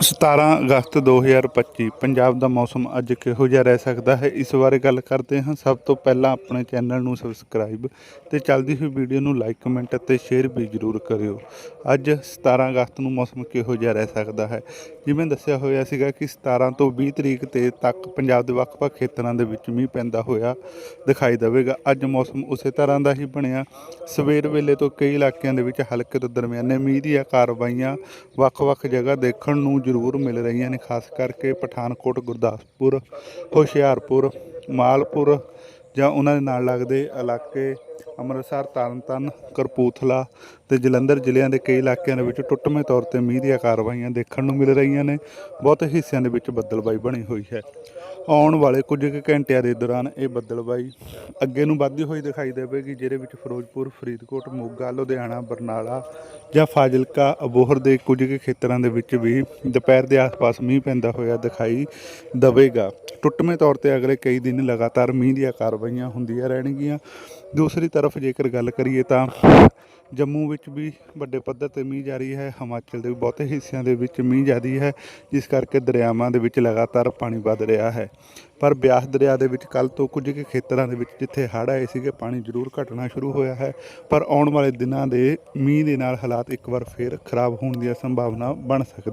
17 ਅਗਸਤ 2025 ਪੰਜਾਬ ਦਾ ਮੌਸਮ ਅੱਜ ਕਿਹੋ ਜਿਹਾ ਰਹਿ ਸਕਦਾ ਹੈ? ਇਸ ਬਾਰੇ ਗੱਲ ਕਰਦੇ ਹਾਂ। ਸਭ ਤੋਂ ਪਹਿਲਾਂ ਆਪਣੇ ਚੈਨਲ ਨੂੰ ਸਬਸਕ੍ਰਾਈਬ ਤੇ ਚੱਲਦੀ ਹੋਈ ਵੀਡੀਓ ਨੂੰ ਲਾਈਕ, ਕਮੈਂਟ ਅਤੇ ਸ਼ੇਅਰ ਵੀ ਜ਼ਰੂਰ ਕਰਿਓ। ਅੱਜ 17 ਅਗਸਤ ਨੂੰ ਮੌਸਮ ਕਿਹੋ ਜਿਹਾ ਰਹਿ ਸਕਦਾ ਹੈ? ਜਿਵੇਂ ਦੱਸਿਆ ਹੋਇਆ ਸੀਗਾ ਕਿ 17 ਤੋਂ 20 ਤਰੀਕ ਤੇ ਤੱਕ ਪੰਜਾਬ ਦੇ ਵੱਖ-ਵੱਖ ਖੇਤਰਾਂ ਦੇ ਵਿੱਚ ਮੀਂਹ ਪੈਂਦਾ ਹੋਇਆ ਦਿਖਾਈ ਦੇਵੇਗਾ। ਅੱਜ ਮੌਸਮ ਉਸੇ ਤਰ੍ਹਾਂ ਦਾ ਹੀ ਬਣਿਆ। ਸਵੇਰ ਵੇਲੇ ਤੋਂ ਕਈ ਇਲਾਕਿਆਂ ਦੇ ਵਿੱਚ ਹਲਕੇ ਤੋਂ ਦਰਮਿਆਨੇ ਮੀਂਹ ਦੀਆਂ ਕਾਰਵਾਈਆਂ ਵੱਖ-ਵੱਖ ਜਗ੍ਹਾ ਦੇਖਣ ਨੂੰ ਜ਼ਰੂਰ ਮਿਲ ਰਹੀਆਂ ਨੇ ਖਾਸ ਕਰਕੇ ਪਠਾਨਕੋਟ ਗੁਰਦਾਸਪੁਰ ਹੁਸ਼ਿਆਰਪੁਰ ਮਾਲਪੁਰ ਜਾਂ ਉਹਨਾਂ ਦੇ ਨਾਲ ਲੱਗਦੇ ਇਲਾਕੇ ਅੰਮ੍ਰਿਤਸਰ ਤਰਨਤਾਰਨ ਕਰਪੂਥਲਾ ਤੇ ਜਲੰਧਰ ਜ਼ਿਲ੍ਹਿਆਂ ਦੇ ਕਈ ਇਲਾਕਿਆਂ ਦੇ ਵਿੱਚ ਟੁੱਟਵੇਂ ਤੌਰ ਤੇ ਮੀਂਹ ਦੀਆਂ ਕਾਰਵਾਈਆਂ ਦੇਖਣ ਨੂੰ ਮਿਲ ਰਹੀਆਂ ਨੇ। ਬਹੁਤੇ ਹਿੱਸਿਆਂ ਦੇ ਵਿੱਚ ਬੱਦਲਬਾਈ ਬਣੀ ਹੋਈ ਹੈ। ਆਉਣ ਵਾਲੇ ਕੁਝ ਕੁ ਘੰਟਿਆਂ ਦੇ ਦੌਰਾਨ ਇਹ ਬੱਦਲਬਾਈ ਅੱਗੇ ਨੂੰ ਵੱਧਦੀ ਹੋਈ ਦਿਖਾਈ ਦੇਵੇਗੀ, ਜਿਹਦੇ ਵਿੱਚ ਫਿਰੋਜ਼ਪੁਰ, ਫਰੀਦਕੋਟ, ਮੋਗਾ, ਲੁਧਿਆਣਾ, ਬਰਨਾਲਾ ਜਾਂ ਫਾਜ਼ਿਲਕਾ, ਅਬੋਹਰ ਦੇ ਕੁਝ ਕੁ ਖੇਤਰਾਂ ਦੇ ਵਿੱਚ ਵੀ ਦੁਪਹਿਰ ਦੇ ਆਸ-ਪਾਸ ਮੀਂਹ ਪੈਂਦਾ ਹੋਇਆ ਦਿਖਾਈ ਦੇਵੇਗਾ। ਟੁੱਟਵੇਂ ਤੌਰ ਤੇ ਅਗਲੇ ਕਈ ਦਿਨ ਲਗਾਤਾਰ ਮੀਂਹ ਦੀਆਂ ਕਾਰਵਾਈਆਂ ਹੁੰਦੀਆਂ ਰਹਿਣਗੀਆਂ। ਦੂਸਰੀ ਤਰਫ ਜੇਕਰ ਗੱਲ ਕਰੀਏ ਤਾਂ ਜੰਮੂ ਵਿੱਚ ਵੀ ਵੱਡੇ ਪੱਧਰ ਤੇ ਮੀਂਹ ਜਾਰੀ ਹੈ, ਹਿਮਾਚਲ ਦੇ ਵੀ ਬਹੁਤੇ ਹਿੱਸਿਆਂ ਦੇ ਵਿੱਚ ਮੀਂਹ ਜਾਰੀ ਹੈ, ਜਿਸ ਕਰਕੇ ਦਰਿਆਵਾਂ ਦੇ ਵਿੱਚ ਲਗਾਤਾਰ ਪਾਣੀ ਵੱਧ ਰਿਹਾ ਹੈ। ਪਰ ਬਿਆਸ ਦਰਿਆ ਦੇ ਵਿੱਚ ਕੱਲ ਤੋਂ ਕੁਝ ਕੁ ਖੇਤਰਾਂ ਦੇ ਵਿੱਚ ਜਿੱਥੇ ਹੜ੍ਹ ਆਏ ਸੀਗੇ, ਪਾਣੀ ਜ਼ਰੂਰ ਘਟਣਾ ਸ਼ੁਰੂ ਹੋਇਆ ਹੈ। ਪਰ ਆਉਣ ਵਾਲੇ ਦਿਨਾਂ ਦੇ ਮੀਂਹ ਦੇ ਨਾਲ ਹਾਲਾਤ ਇੱਕ ਵਾਰ ਫੇਰ ਖਰਾਬ ਹੋਣ ਦੀ ਸੰਭਾਵਨਾ ਬਣ ਸਕਦੀ